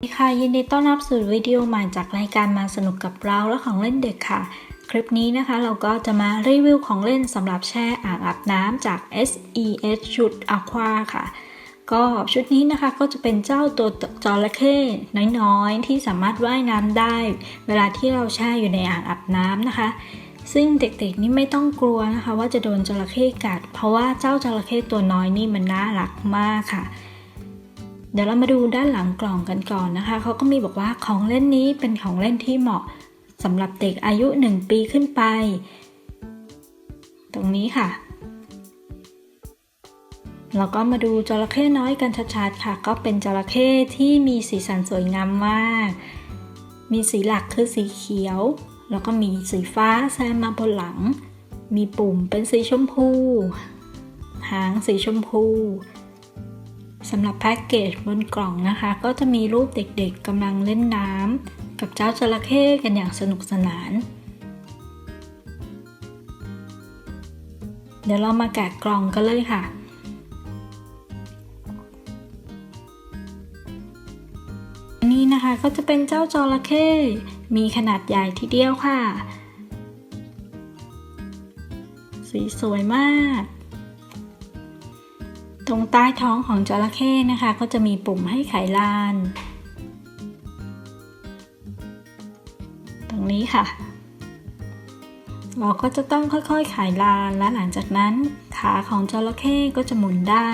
สวัสดีค่ะ ยินดีต้อนรับสู่วิดีโอใหม่จากรายการมาสนุกกับเราและของเล่นเด็กค่ะ คลิปนี้นะคะเราก็จะมารีวิวของเล่นสำหรับแช่อ่างอาบน้ำจาก SES ชุด Aqua ค่ะ ก็ชุดนี้นะคะก็จะเป็นเจ้าตัวจระเข้น้อยๆ ที่สามารถว่ายน้ำได้ เวลาที่เราแช่อยู่ในอ่างอาบน้ำนะคะ ซึ่งเด็กๆนี่ไม่ต้องกลัวนะคะ ว่าจะโดนจระเข้กัด เพราะว่าเจ้าจระเข้ตัวน้อยนี่มันน่ารักมากค่ะ เดี๋ยวเรามาดูด้านหลังกล่องกันก่อนนะคะ เขาก็มีบอกว่าของเล่นนี้เป็นของเล่นที่เหมาะสำหรับเด็กอายุ 1 ปีขึ้นไป ตรงนี้ค่ะเราก็มาดูจระเข้น้อยกันชัดๆค่ะ ก็เป็นจระเข้ที่มีสีสันสวยงามมาก มีสีหลักคือสีเขียว แล้วก็มีสีฟ้าแซมมาบนหลัง มีปุ่มเป็นสีชมพู หางสีชมพู สำหรับแพ็กเกจบนกล่องนะคะ ก็จะมีรูปเด็กๆกำลังเล่นน้ำกับเจ้าจระเข้กันอย่างสนุกสนาน เดี๋ยวเรามาแกะกล่องกันเลยค่ะนี่นะคะก็จะเป็นเจ้าจระเข้มีขนาดใหญ่ทีเดียวค่ะ สีสวยมาก ตรงใต้ท้องของจระเข้นะคะ ก็จะมีปุ่มให้ไขลาน ตรงนี้ค่ะ เราก็จะต้องค่อยๆไขลานและหลังจากนั้น ขาของจระเข้ก็จะหมุนได้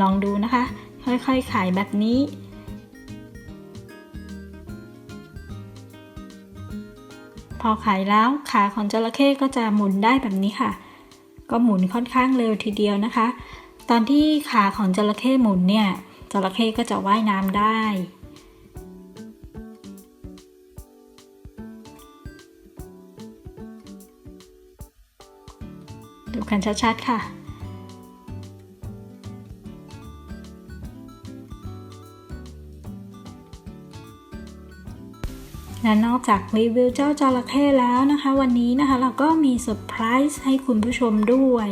ลองดูนะคะ ค่อยๆไขแบบนี้พอไขแล้วขาของจระเข้ก็จะหมุนได้แบบนี้ค่ะ ก็หมุนค่อนข้างเร็วทีเดียวนะคะ ตอนที่ขาของจระเข้หมุนเนี่ยจระเข้ก็จะว่ายน้ำได้ ดูกันชัดๆค่ะและนอกจากรีวิวเจ้าจระเข้แล้วนะคะ วันนี้นะคะเราก็มีเซอร์ไพรส์ให้คุณผู้ชมด้วย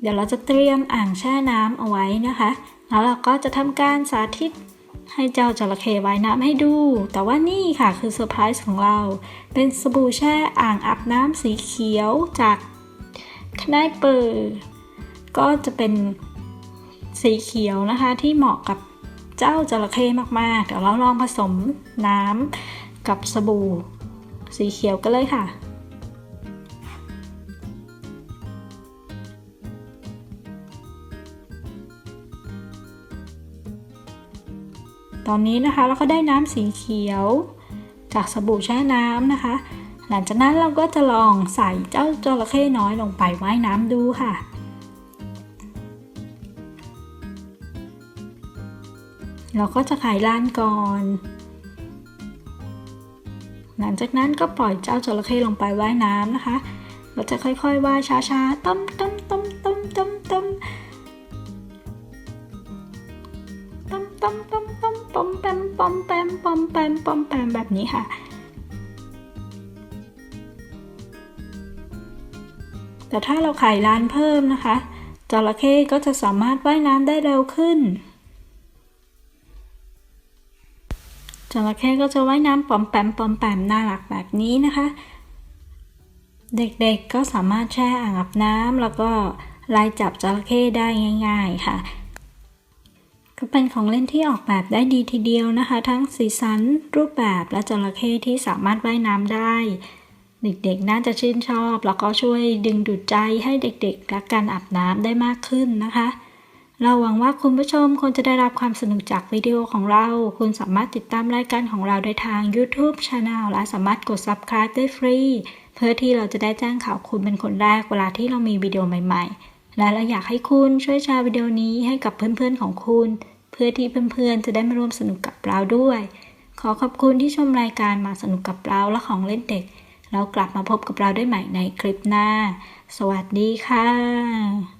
เดี๋ยวเราจะเตรียมอ่างแช่น้ำเอาไว้นะคะ แล้วเราก็จะทำการสาธิตให้เจ้าจระเข้ว่ายน้ำให้ดู แต่ว่านี่ค่ะคือเซอร์ไพรส์ของเรา เป็นสบู่แช่อ่างอาบน้ำสีเขียวจากคไนเปอร์ก็จะเป็นสีเขียวนะคะที่เหมาะกับเจ้าจระเข้มากๆ เดี๋ยวเราลองผสมน้ำกับสบู่ สีเขียวกันเลยค่ะ ตอนนี้นะคะเราก็ได้น้ำสีเขียว จากสบู่แช่น้ำนะคะ หลังจากนั้นเราก็จะลองใส่เจ้าจระเข้น้อยลงไปว่ายน้ำดูค่ะเราก็จะไขลานก่อน หลังจากนั้นก็ปล่อยเจ้าจระเข้ลงไปว่ายน้ำนะคะ เราจะค่อยๆว่ายช้าๆ ต้มต้มต้ม ปอมแปมปอมแปมปอมแปมแบบนี้ค่ะ แต่ถ้าเราไขลานเพิ่มนะคะจระเข้ก็จะสามารถว่ายน้ำได้เร็วขึ้นจระเข้ก็จะว่ายน้ำปอมแปมปอมแปมน่ารักแบบนี้นะคะ เด็กๆก็สามารถแช่อ่างอาบน้ำแล้วก็ไล่จับจระเข้ได้ง่าย ๆค่ะ ก็เป็นของเล่นที่ออกแบบได้ดีทีเดียวนะคะ ทั้งสีสัน รูปแบบและจระเข้ที่สามารถว่ายน้ำได้ เด็กๆน่าจะชื่นชอบ แล้วก็ช่วยดึงดูดใจให้เด็กๆรักการอาบน้ำได้มากขึ้นนะคะ เราหวังว่าคุณผู้ชมคงจะได้รับความสนุกจากวิดีโอของเรา คุณสามารถติดตามรายการของเราได้ทาง YouTube Channel และสามารถกด Subscribe ได้ฟรี เพื่อที่เราจะได้แจ้งข่าวคุณเป็นคนแรกเวลาที่เรามีวิดีโอใหม่ ๆ และเราอยากให้คุณช่วยแชร์วิดีโอนี้ให้กับเพื่อนๆของคุณ เพื่อที่เพื่อนๆจะได้มาร่วมสนุกกับเราด้วย ขอขอบคุณที่ชมรายการมาสนุกกับเราและของเล่นเด็กแล้วกลับมาพบกับเราได้ใหม่ในคลิปหน้า สวัสดีค่ะ